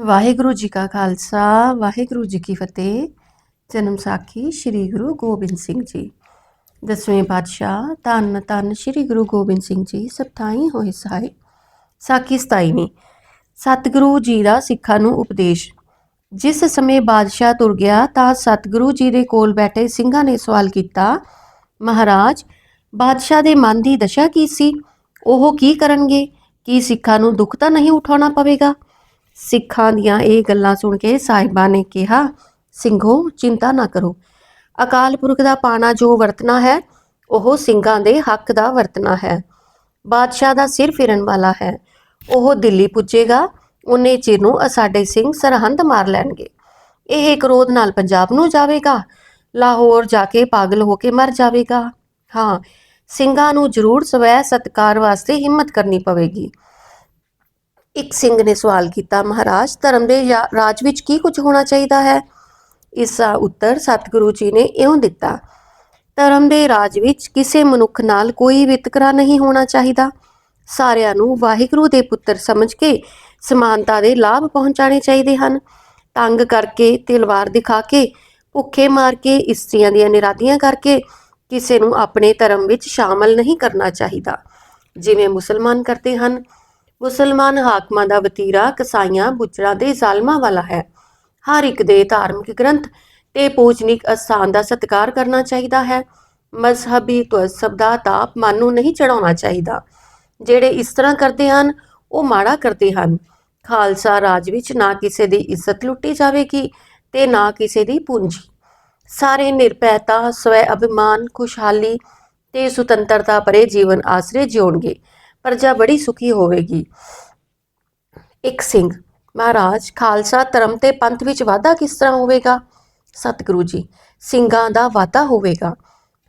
ਵਾਹਿਗੁਰੂ ਜੀ ਕਾ ਖਾਲਸਾ, ਵਾਹਿਗੁਰੂ ਜੀ ਕੀ ਫਤਿਹ। ਜਨਮ ਸਾਖੀ ਸ੍ਰੀ ਗੁਰੂ ਗੋਬਿੰਦ ਸਿੰਘ ਜੀ। ਦਸਵੇਂ ਪਾਤਸ਼ਾਹ, ਧੰਨ ਧੰਨ ਸ੍ਰੀ ਗੁਰੂ ਗੋਬਿੰਦ ਸਿੰਘ ਜੀ ਸਪਤਾਈ ਹੋਏ ਸਹਾਈ ਸਾਖੀ 27ਵੀਂ ਸਤਿਗੁਰੂ ਜੀ ਦਾ ਸਿੱਖਾਂ ਨੂੰ ਉਪਦੇਸ਼। ਜਿਸ ਸਮੇਂ ਬਾਦਸ਼ਾਹ ਤੁਰ ਗਿਆ, ਤਾਂ ਸਤਿਗੁਰੂ ਜੀ ਦੇ ਕੋਲ ਬੈਠੇ ਸਿੰਘਾਂ ਨੇ ਸਵਾਲ ਕੀਤਾ, ਮਹਾਰਾਜ, ਬਾਦਸ਼ਾਹ ਦੇ ਮਨ ਦੀ ਦਸ਼ਾ ਕੀ ਸੀ? ਉਹ ਕੀ ਕਰਨਗੇ? ਕੀ ਸਿੱਖਾਂ ਨੂੰ ਦੁੱਖ ਤਾਂ ਨਹੀਂ ਉਠਾਉਣਾ ਪਵੇਗਾ? ਸਿੱਖਾਂ ਦੀਆਂ ਇਹ ਗੱਲਾਂ ਸੁਣ ਕੇ ਸਾਹਿਬਾਂ ਨੇ ਕਿਹਾ, ਸਿੰਘੋ, ਚਿੰਤਾ ਨਾ ਕਰੋ। ਅਕਾਲ ਪੁਰਖ ਦਾ ਪਾਣਾ ਜੋ ਵਰਤਣਾ ਹੈ, ਉਹ ਸਿੰਘਾਂ ਦੇ ਹੱਕ ਦਾ ਵਰਤਣਾ ਹੈ। ਬਾਦਸ਼ਾਹ ਦਾ ਸਿਰ ਫਿਰਨ ਵਾਲਾ ਹੈ। ਉਹ ਦਿੱਲੀ ਪੁੱਜੇਗਾ ਉਹਨੇ ਚਿਰ ਨੂੰ ਅ- ਸਾਡੇ ਸਿੰਘ ਸਰਹੰਦ ਮਾਰ ਲੈਣਗੇ। ਇਹ ਕ੍ਰੋਧ ਨਾਲ ਪੰਜਾਬ ਨੂੰ ਜਾਵੇਗਾ। ਲਾਹੌਰ ਜਾ ਕੇ ਪਾਗਲ ਹੋ ਕੇ ਮਰ ਜਾਵੇਗਾ। ਹਾਂ, ਸਿੰਘਾਂ ਨੂੰ ਜ਼ਰੂਰ ਸਵੈ ਸਤਕਾਰ ਵਾਸਤੇ ਹਿੰਮਤ ਕਰਨੀ ਪਵੇਗੀ। ਇੱਕ ਸਿੰਘ ਨੇ ਸਵਾਲ ਕੀਤਾ, ਮਹਾਰਾਜ, ਧਰਮ ਦੇ ਯਾ- ਰਾਜ ਵਿੱਚ ਕੀ ਕੁਝ ਹੋਣਾ ਚਾਹੀਦਾ ਹੈ? ਇਸ ਦਾ ਉੱਤਰ ਸਤਿਗੁਰੂ ਜੀ ਨੇ ਇਉਂ ਦਿੱਤਾ, ਧਰਮ ਦੇ ਰਾਜ ਵਿੱਚ ਕਿਸੇ ਮਨੁੱਖ ਨਾਲ ਕੋਈ ਵਿਤਕਰਾ ਨਹੀਂ ਹੋਣਾ ਚਾਹੀਦਾ। ਸਾਰਿਆਂ ਨੂੰ ਵਾਹਿਗੁਰੂ ਦੇ ਪੁੱਤਰ ਸਮਝ ਕੇ ਸਮਾਨਤਾ ਦੇ ਲਾਭ ਪਹੁੰਚਾਣੇ ਚਾਹੀਦੇ ਹਨ। ਤੰਗ ਕਰਕੇ, ਤਲਵਾਰ ਦਿਖਾ ਕੇ, ਭੁੱਖੇ ਮਾਰ ਕੇ, ਇਸਤਰੀਆਂ ਦੀਆਂ ਨਿਰਾਦੀਆਂ ਕਰਕੇ ਕਿਸੇ ਨੂੰ ਆਪਣੇ ਧਰਮ ਵਿੱਚ ਸ਼ਾਮਲ ਨਹੀਂ ਕਰਨਾ ਚਾਹੀਦਾ। ਜਿਵੇਂ ਮੁਸਲਮਾਨ ਕਰਦੇ ਹਨ ਮੁਸਲਮਾਨ ਹਾਕਮਾਂ ਦਾ ਵਤੀਰਾ ਕਸਾਈਆਂ ਬੁੱਚੜਾਂ ਦੇ ਜ਼ਾਲਮਾਂ ਵਾਲਾ ਹੈ। ਹਰ ਇੱਕ ਦੇ ਧਾਰਮਿਕ ਗ੍ਰੰਥ ਤੇ ਪੂਜਨੀਕ ਅਸਥਾਨ ਦਾ ਸਤਿਕਾਰ ਕਰਨਾ ਚਾਹੀਦਾ ਹੈ। ਮਜ਼ਹਬੀ ਤਵਸਬ ਦਾ ਤਾਪ ਮਨ ਨੂੰ ਨਹੀਂ ਚੜਾਉਣਾ ਚਾਹੀਦਾ। ਜਿਹੜੇ ਇਸ ਤਰ੍ਹਾਂ ਕਰਦੇ ਹਨ, ਉਹ ਮਾੜਾ ਕਰਦੇ ਹਨ। ਖਾਲਸਾ ਰਾਜ ਵਿੱਚ ਨਾ ਕਿਸੇ ਦੀ ਇੱਜ਼ਤ ਲੁੱਟੀ ਜਾਵੇਗੀ ਤੇ ਨਾ ਕਿਸੇ ਦੀ ਪੂੰਜੀ। ਸਾਰੇ ਨਿਰਭੈਤਾ ਸਵੈ ਅਭਿਮਾਨ ਖੁਸ਼ਹਾਲੀ ਤੇ ਸੁਤੰਤਰਤਾ ਭਰੇ ਜੀਵਨ ਆਸਰੇ ਜਿਉਣਗੇ। ਪ੍ਰਜਾ ਬੜੀ ਸੁਖੀ ਹੋਵੇਗੀ। ਇੱਕ ਸਿੰਘ, ਮਹਾਰਾਜ, ਖਾਲਸਾ ਧਰਮ ਤੇ ਪੰਥ ਵਿੱਚ ਵਾਧਾ ਕਿਸ ਤਰ੍ਹਾਂ ਹੋਵੇਗਾ? ਸਤਿਗੁਰੂ ਜੀ, ਸਿੰਘਾਂ ਦਾ ਵਾਧਾ ਹੋਵੇਗਾ।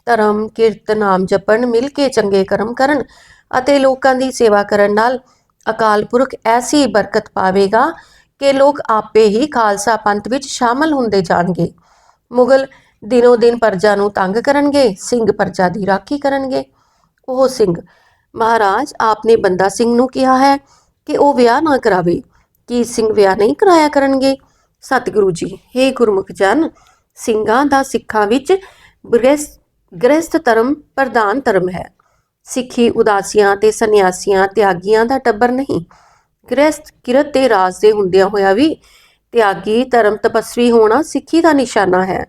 ਧਰਮ ਕੀਰਤ ਨਾਮ ਜਪਣ, ਮਿਲ ਕੇ ਚੰਗੇ ਕਰਮ ਕਰਨ ਅਤੇ ਲੋਕਾਂ ਦੀ ਸੇਵਾ ਕਰਨ ਨਾਲ ਅਕਾਲ ਪੁਰਖ ਐਸੀ ਬਰਕਤ ਪਾਵੇਗਾ ਕਿ ਲੋਕ ਆਪੇ ਹੀ ਖਾਲਸਾ ਪੰਥ ਵਿੱਚ ਸ਼ਾਮਲ ਹੁੰਦੇ ਜਾਣਗੇ। ਮੁਗਲ ਦਿਨੋ ਦਿਨ ਪਰਜਾ ਨੂੰ ਤੰਗ ਕਰਨਗੇ, ਸਿੰਘ ਪਰਜਾ ਦੀ ਰਾਖੀ ਕਰਨਗੇ। ਉਹ ਸਿੰਘ ਮਹਾਰਾਜ, ਆਪਨੇ ਬੰਦਾ ਸਿੰਘ ਨੂੰ ਕਿਹਾ ਹੈ ਕਿ ਉਹ ਵਿਆਹ ਨਾ ਕਰਾਵੇ। ਕੀ ਸਿੰਘ ਵਿਆਹ ਨਹੀਂ ਕਰਾਇਆ ਕਰਨਗੇ? ਸਤਿਗੁਰੂ ਜੀ हे ਗੁਰਮੁਖ ਜਨ, ਸਿੰਘਾਂ ਦਾ ਸਿੱਖਾਂ ਵਿੱਚ ਗ੍ਰਸਥ ਧਰਮ ਪ੍ਰਧਾਨ ਧਰਮ ਹੈ। ਸਿੱਖੀ ਉਦਾਸੀਆਂ ਤੇ ਸੰਨਿਆਸੀਆਂ, ਤਿਆਗੀਆਂ ਦਾ ਟੱਬਰ ਨਹੀਂ। ਗ੍ਰਸਥ ਕਿਰਤ ਤੇ ਰਾਜ ਦੇ ਹੁੰਦਿਆਂ ਹੋਇਆ ਵੀ ਤਿਆਗੀ, ਧਰਮ ਤਪਸਵੀ ਹੋਣਾ ਸਿੱਖੀ ਦਾ ਨਿਸ਼ਾਨਾ ਹੈ।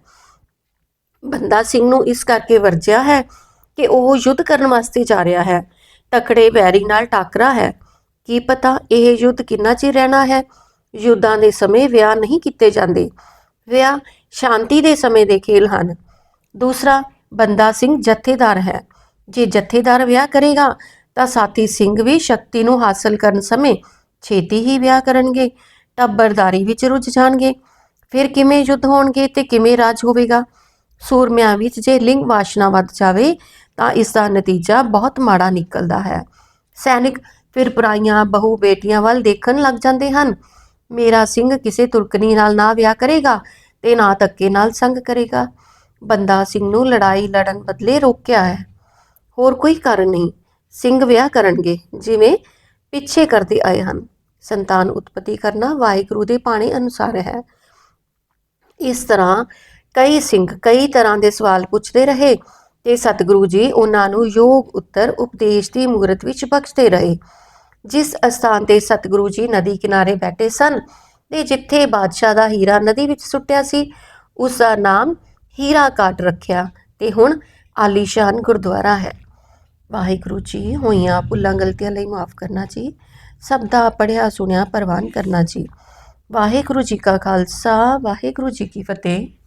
ਬੰਦਾ ਸਿੰਘ ਨੂੰ ਇਸ ਕਰਕੇ ਵਰਜਿਆ ਹੈ ਕਿ ਉਹ ਯੁੱਧ ਕਰਨ ਵਾਸਤੇ ਜਾ ਰਿਹਾ ਹੈ। ਤਕੜੇ ਵੈਰੀ ਨਾਲ ਟਾਕਰਾ ਹੈ। ਕੀ ਪਤਾ ਇਹ ਯੁੱਧ ਕਿੰਨਾ ਚਿਰ ਰਹਿਣਾ ਹੈ? ਯੁੱਧਾਂ ਦੇ ਸਮੇਂ ਵਿਆਹ ਨਹੀਂ ਕੀਤੇ ਜਾਂਦੇ। ਵਿਆਹ ਸ਼ਾਂਤੀ ਦੇ ਸਮੇਂ ਦੇ ਖੇਲ ਹਨ। ਦੂਸਰਾ, ਬੰਦਾ ਸਿੰਘ ਜਥੇਦਾਰ ਹੈ। ਜੇ ਜਥੇਦਾਰ ਵਿਆਹ ਕਰੇਗਾ, ਤਾਂ ਸਾਥੀ ਸਿੰਘ ਵੀ ਸ਼ਕਤੀ ਨੂੰ ਹਾਸਲ ਕਰਨ ਸਮੇਂ ਛੇਤੀ ਹੀ ਵਿਆਹ ਕਰਨਗੇ, ਟੱਬਰਦਾਰੀ ਵਿੱਚ ਰੁੱਝ ਜਾਣਗੇ। ਫਿਰ ਕਿਵੇਂ ਯੁੱਧ ਹੋਣਗੇ ਤੇ ਕਿਵੇਂ ਰਾਜ ਹੋਵੇਗਾ? ਸੂਰਮਿਆਂ ਵਿੱਚ ਜੇ ਲਿੰਗ ਵਾਸ਼ਨਾ ਵੱਧ ਜਾਵੇ ਤਾਂ ਇਸ ਦਾ ਨਤੀਜਾ ਬਹੁਤ ਮਾੜਾ ਨਿਕਲਦਾ ਹੈ। ਸੈਨਿਕ ਫਿਰ ਪਰਾਈਆਂ ਬਹੂ ਬੇਟੀਆਂ ਵੱਲ ਦੇਖਣ ਲੱਗ ਜਾਂਦੇ ਹਨ। ਮੇਰਾ ਸਿੰਘ ਕਿਸੇ ਤੁਰਕਨੀ ਨਾਲ ਨਾ ਵਿਆਹ ਕਰੇਗਾ ਤੇ ਨਾ ਧੱਕੇ ਨਾਲ ਸੰਗ ਕਰੇਗਾ। ਬੰਦਾ ਸਿੰਘ ਨੂੰ ਲੜਾਈ ਲੜਨ ਬਦਲੇ ਰੋਕਿਆ ਹੈ। ਹੋਰ ਕੋਈ ਕਾਰਨ ਨਹੀਂ। ਸਿੰਘ ਵਿਆਹ ਕਰਨਗੇ, ਜਿਵੇਂ ਪਿੱਛੇ ਕਰਦੇ ਆਏ ਹਨ। ਸੰਤਾਨ ਉਤਪਤੀ ਕਰਨਾ ਵਾਹਿਗੁਰੂ ਦੇ ਪਾਣੇ ਅਨੁਸਾਰ ਹੈ। ਇਸ ਤਰ੍ਹਾਂ ਕਈ ਸਿੰਘ ਕਈ ਤਰ੍ਹਾਂ ਦੇ ਸਵਾਲ ਪੁੱਛਦੇ ਰਹੇ। ਤੇ ਸਤਿਗੁਰੂ ਜੀ ਉਹਨਾਂ ਨੂੰ ਯੋਗ ਉੱਤਰ ਉਪਦੇਸ਼ ਦੀ ਮੂਰਤ ਵਿੱਚ ਬਖਸ਼ਦੇ ਰਹੇ, ਜਿਸ ਅਸਥਾਨ ਤੇ ਸਤਿਗੁਰੂ ਜੀ ਨਦੀ ਕਿਨਾਰੇ ਬੈਠੇ ਸਨ ਤੇ ਜਿੱਥੇ ਬਾਦਸ਼ਾਹ ਦਾ ਹੀਰਾ ਨਦੀ ਵਿੱਚ ਸੁੱਟਿਆ ਸੀ, ਉਸ ਦਾ ਨਾਮ ਹੀਰਾ ਕਾਟ ਰੱਖਿਆ ਤੇ ਹੁਣ ਆਲੀਸ਼ਾਨ ਗੁਰਦੁਆਰਾ ਹੈ। ਵਾਹਿਗੁਰੂ ਜੀ, ਹੋਈਆਂ ਭੁੱਲਾਂ ਗਲਤੀਆਂ ਲਈ ਮਾਫ ਕਰਨਾ ਜੀ, ਸਭ ਦਾ ਪੜਿਆ ਸੁਣਿਆ ਪ੍ਰਵਾਨ ਕਰਨਾ ਜੀ। ਵਾਹਿਗੁਰੂ ਜੀ ਕਾ ਖਾਲਸਾ, ਵਾਹਿਗੁਰੂ ਜੀ ਕੀ ਫਤਿਹ।